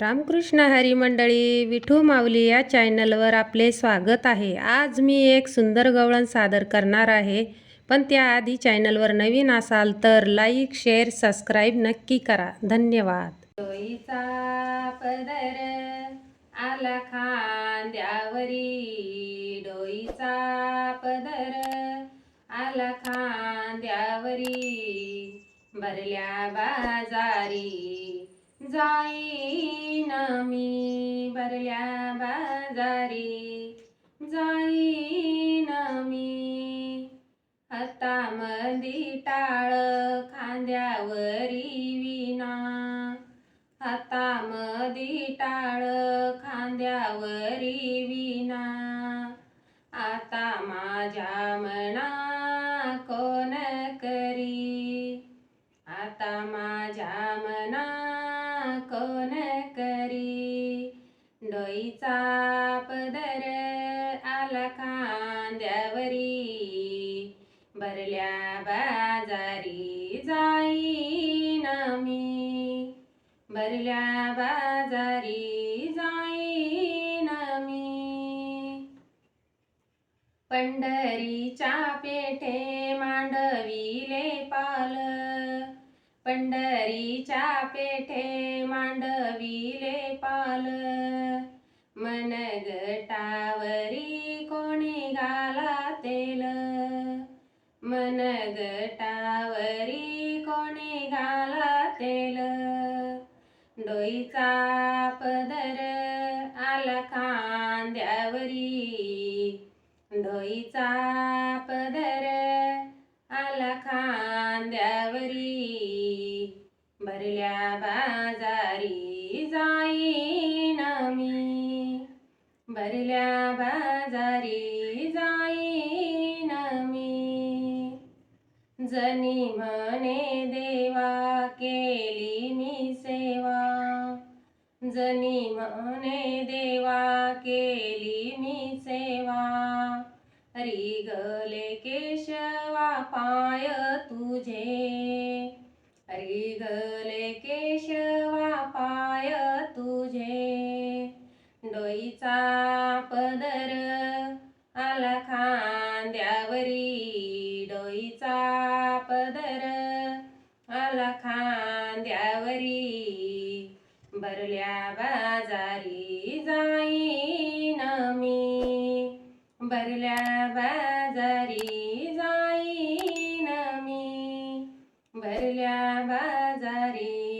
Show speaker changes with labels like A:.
A: रामकृष्ण हरी मंडळी विठू माऊली या चॅनलवर आपले स्वागत आहे. आज मी एक सुंदर गवळण सादर करणार आहे. पण त्याआधी चॅनलवर नवीन असाल तर लाईक शेअर सबस्क्राईब नक्की करा. धन्यवाद. पदर आला खांद्यावरी. डोईचा पदर आला खांद्यावरी. भरल्या बाजारी. जाईन मी भरल्या बाजारी. जाईन मी हातामधी टाळ खांद्यावरी विना हातामधी टाळ खांद्यावरी विना आता माझ्या मना कोण करी? आता माझ्या मना कोण करी? डोईचा पदर आला खांद्यावरी. भरल्या बाजारी जाईन मी. भरल्या बाजारी जाईन मी. पंढरीच्या पेठे मांडविले पाल पंढरीच्या पेठे मांडविले पाल. मनगटावरी कोणी घाला तेल. मनगटावरी कोणी घाला तेल. डोईचा पदर आला खांद्यावरी. डोईचा पदर आला खांद्यावरी. बाजारी जाईन मी. भरल्या बाजारी जाईन मी. जनी म्हणे देवा केली मी सेवा. जनी म्हणे देवा केली मी सेवा. रिगले केशवा पाय तुझे. रिगले पदर आला खांद्यावरी डोईचा पदर आला खांद्यावरी भरल्या बाजारी जाईन मी. भरल्या बाजारी जाईन मी. भरल्या बाजारी